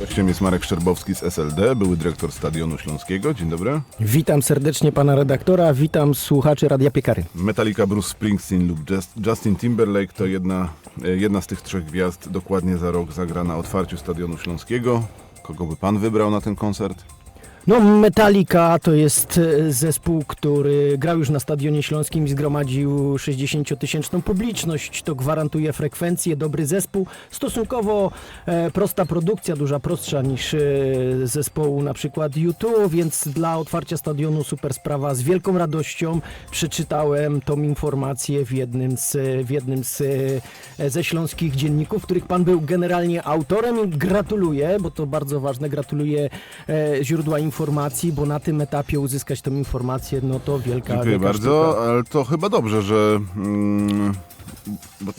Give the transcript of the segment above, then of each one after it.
Gościem jest Marek Szczerbowski z SLD, były dyrektor Stadionu Śląskiego. Dzień dobry. Witam serdecznie pana redaktora, witam słuchaczy Radia Piekary. Metallica, Bruce Springsteen lub Just- Justin Timberlake to jedna, e, jedna z tych trzech gwiazd dokładnie za rok zagra na otwarciu Stadionu Śląskiego. Kogo by pan wybrał na ten koncert? No Metallica to jest e, zespół, który grał już na Stadionie Śląskim i zgromadził 60-tysięczną publiczność. To gwarantuje frekwencję, dobry zespół. Stosunkowo e, prosta produkcja, duża prostsza niż e, zespołu na przykład U2, więc dla otwarcia stadionu super sprawa. Z wielką radością przeczytałem tą informację w jednym z, w jednym z, ze śląskich dzienników, których pan był generalnie autorem gratuluję, bo to bardzo ważne, gratuluję źródła informacji, bo na tym etapie uzyskać tą informację, no to wielka Dziękuję wielka bardzo, sztuka. ale to chyba dobrze, że mm, bo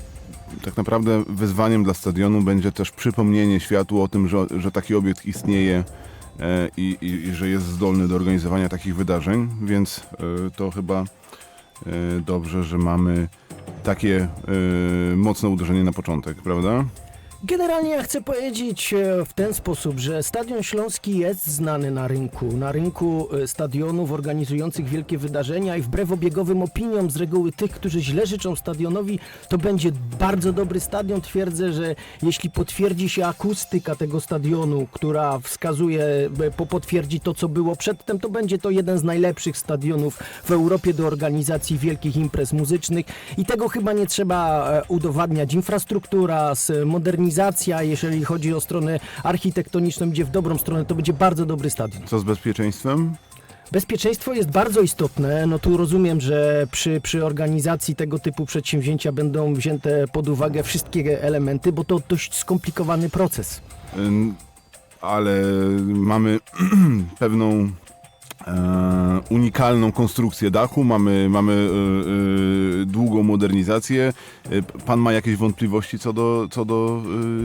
tak naprawdę wyzwaniem dla stadionu będzie też przypomnienie światu o tym, że, że taki obiekt istnieje e, i, i, i że jest zdolny do organizowania takich wydarzeń, więc e, to chyba e, dobrze, że mamy takie e, mocne uderzenie na początek, prawda? Generalnie ja chcę powiedzieć e, w ten sposób, że Stadion Śląski jest znany na rynku, na rynku e, stadionów organizujących wielkie wydarzenia i wbrew obiegowym opiniom z reguły tych, którzy źle życzą stadionowi, to będzie bardzo dobry stadion. Twierdzę, że jeśli potwierdzi się akustyka tego stadionu, która wskazuje, e, po- potwierdzi to, co było przedtem, to będzie to jeden z najlepszych stadionów w Europie do organizacji wielkich imprez muzycznych i tego chyba nie trzeba udowadniać. Infrastruktura, s- modernizacja, jeżeli chodzi o stronę architektoniczną, idzie w dobrą stronę, to będzie bardzo dobry stadion. Co z bezpieczeństwem? Bezpieczeństwo jest bardzo istotne. No tu rozumiem, że przy, przy organizacji tego typu przedsięwzięcia będą wzięte pod uwagę wszystkie elementy, bo to dość skomplikowany proces. Ale mamy pewną e, unikalną konstrukcję dachu, mamy, mamy e, e, modernizację. E, Pan ma jakieś wątpliwości co do, co do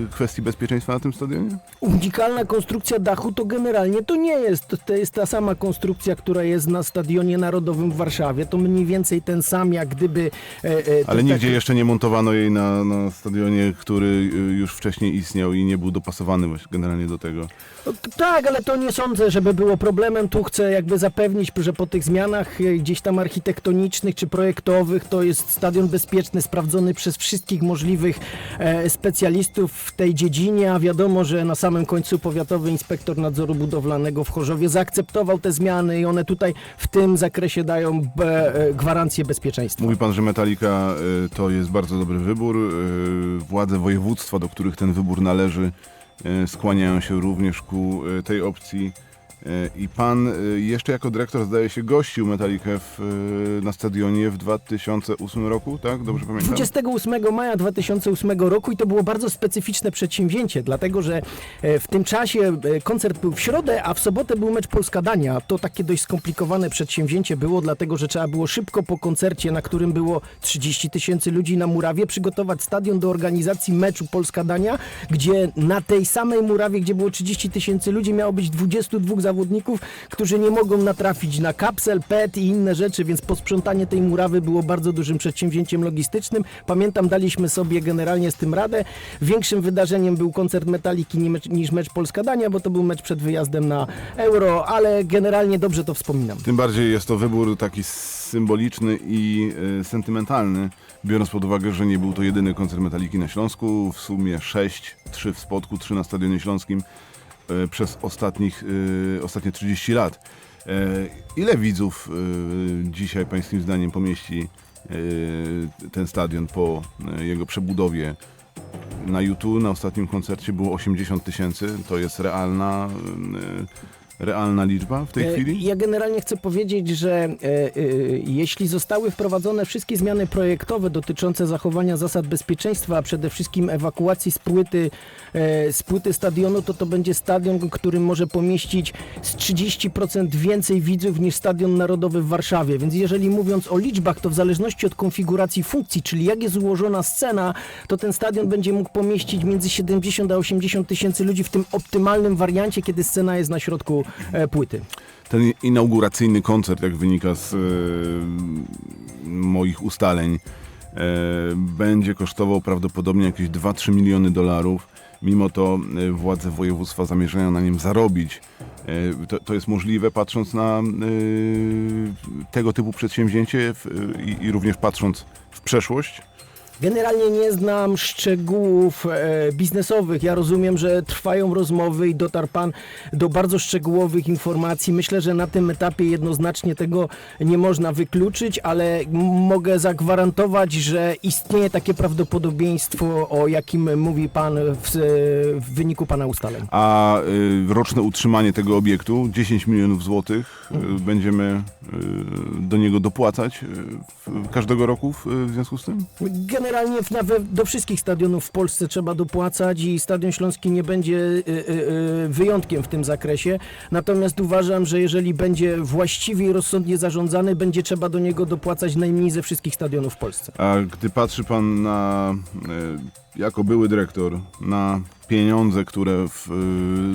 e, kwestii bezpieczeństwa na tym stadionie? Unikalna konstrukcja dachu to generalnie to nie jest. To, jest ta sama konstrukcja, która jest na Stadionie Narodowym w Warszawie. To mniej więcej ten sam, jak gdyby... E, e, Ale nigdzie taki- jeszcze nie montowano jej na, na stadionie, który e, już wcześniej istniał i nie był dopasowany właśnie generalnie do tego. No, tak, ale to nie sądzę, żeby było problemem. Tu chcę jakby zapewnić, że po tych zmianach gdzieś tam architektonicznych czy projektowych to jest stadion bezpieczny, sprawdzony przez wszystkich możliwych e, specjalistów w tej dziedzinie, a wiadomo, że na samym końcu powiatowy inspektor nadzoru budowlanego w Chorzowie zaakceptował te zmiany i one tutaj w tym zakresie dają be, e, gwarancję bezpieczeństwa. Mówi pan, że Metallica to jest bardzo dobry wybór. Władze województwa, do których ten wybór należy, skłaniają się również ku tej opcji. I pan y, jeszcze jako dyrektor, zdaje się, gościł Metallicę w, y, na stadionie w 2008 roku, tak? Dobrze pamiętam? 28 maja 2008 roku i to było bardzo specyficzne przedsięwzięcie, dlatego że e, w tym czasie e, koncert był w środę, a w sobotę był mecz Polska-Dania. To takie dość skomplikowane przedsięwzięcie było, dlatego że trzeba było szybko po koncercie, na którym było 30 tysięcy ludzi na murawie, przygotować stadion do organizacji meczu Polska-Dania, gdzie na tej samej murawie, gdzie było 30 tysięcy ludzi, miało być 22 zawodników, którzy nie mogą natrafić na kapsel, PET i inne rzeczy, więc posprzątanie tej murawy było bardzo dużym przedsięwzięciem logistycznym. Pamiętam, daliśmy sobie generalnie z tym radę. Większym wydarzeniem był koncert Metaliki niż mecz Polska-Dania, bo to był mecz przed wyjazdem na Euro, ale generalnie dobrze to wspominam. Tym bardziej jest to wybór taki symboliczny i y, sentymentalny, biorąc pod uwagę, że nie był to jedyny koncert Metaliki na Śląsku. W sumie sześć, trzy w Spodku, trzy na Stadionie Śląskim przez ostatnich, y, ostatnie 30 lat. Y, ile widzów dzisiaj pańskim zdaniem pomieści ten stadion po jego przebudowie? Na YouTube na ostatnim koncercie było 80 tysięcy. To jest realna, realna liczba w tej E, chwili? Ja generalnie chcę powiedzieć, że e, e, jeśli zostały wprowadzone wszystkie zmiany projektowe dotyczące zachowania zasad bezpieczeństwa, a przede wszystkim ewakuacji z płyty, z płyty stadionu, to to będzie stadion, który może pomieścić z 30% więcej widzów niż Stadion Narodowy w Warszawie. Więc jeżeli mówiąc o liczbach, to w zależności od konfiguracji funkcji, czyli jak jest ułożona scena, to ten stadion będzie mógł pomieścić między 70 a 80 tysięcy ludzi w tym optymalnym wariancie, kiedy scena jest na środku płyty. Ten inauguracyjny koncert, jak wynika z e, moich ustaleń, e, będzie kosztował prawdopodobnie jakieś 2-3 miliony dolarów. Mimo to e, władze województwa zamierzają na nim zarobić. E, To, to jest możliwe patrząc na e, tego typu przedsięwzięcie i również patrząc w przeszłość. Generalnie nie znam szczegółów e, biznesowych. Ja rozumiem, że trwają rozmowy i dotarł Pan do bardzo szczegółowych informacji. Myślę, że na tym etapie jednoznacznie tego nie można wykluczyć, ale mogę zagwarantować, że istnieje takie prawdopodobieństwo, o jakim mówi Pan w, w wyniku Pana ustaleń. A y, roczne utrzymanie tego obiektu 10 milionów złotych y, będziemy y, do niego dopłacać y, każdego roku w, w związku z tym? Generalnie w, nawet do wszystkich stadionów w Polsce trzeba dopłacać i Stadion Śląski nie będzie y, y, y, wyjątkiem w tym zakresie. Natomiast uważam, że jeżeli będzie właściwie i rozsądnie zarządzany, będzie trzeba do niego dopłacać najmniej ze wszystkich stadionów w Polsce. A gdy patrzy pan na, jako były dyrektor, na pieniądze, które w,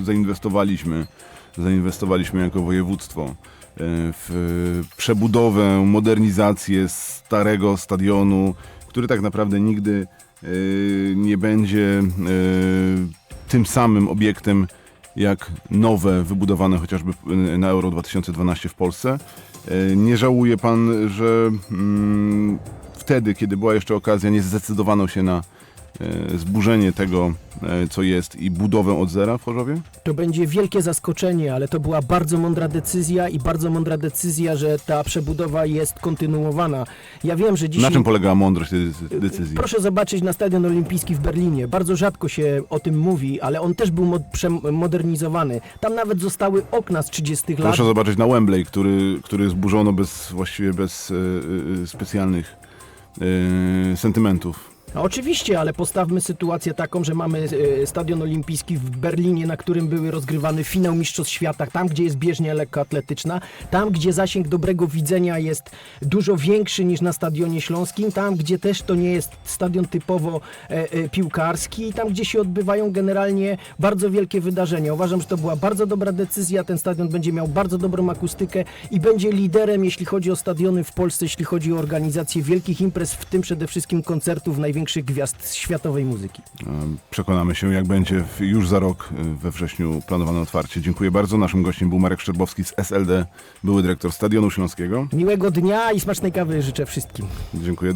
zainwestowaliśmy, zainwestowaliśmy jako województwo w przebudowę, modernizację starego stadionu, który tak naprawdę nigdy y, nie będzie y, tym samym obiektem jak nowe, wybudowane chociażby y, na Euro 2012 w Polsce. Nie żałuje pan, że mm, wtedy, kiedy była jeszcze okazja, nie zdecydowano się na zburzenie tego, y, co jest i budowę od zera w Chorzowie? To będzie wielkie zaskoczenie, ale to była bardzo mądra decyzja i bardzo mądra decyzja, że ta przebudowa jest kontynuowana. Ja wiem, że dzisiaj... Na czym polegała mądrość tej decy- decyzji? Proszę zobaczyć na Stadion Olimpijski w Berlinie. Bardzo rzadko się o tym mówi, ale on też był mod- przemodernizowany. Tam nawet zostały okna z 30 lat. Proszę zobaczyć na Wembley, który, który zburzono bez, właściwie bez y, y, specjalnych y, sentymentów. No oczywiście, ale postawmy sytuację taką, że mamy e, Stadion Olimpijski w Berlinie, na którym były rozgrywany finał Mistrzostw Świata, tam gdzie jest bieżnia lekkoatletyczna, tam gdzie zasięg dobrego widzenia jest dużo większy niż na Stadionie Śląskim, tam gdzie też to nie jest stadion typowo e, e, piłkarski, tam gdzie się odbywają generalnie bardzo wielkie wydarzenia. Uważam, że to była bardzo dobra decyzja, ten stadion będzie miał bardzo dobrą akustykę i będzie liderem, jeśli chodzi o stadiony w Polsce, jeśli chodzi o organizację wielkich imprez, w tym przede wszystkim koncertów największych gwiazd światowej muzyki. Przekonamy się, jak będzie już za rok y, we wrześniu planowane otwarcie. Dziękuję bardzo. Naszym gościem był Marek Szczerbowski z SLD, były dyrektor Stadionu Śląskiego. Miłego dnia i smacznej kawy życzę wszystkim. Dziękuję.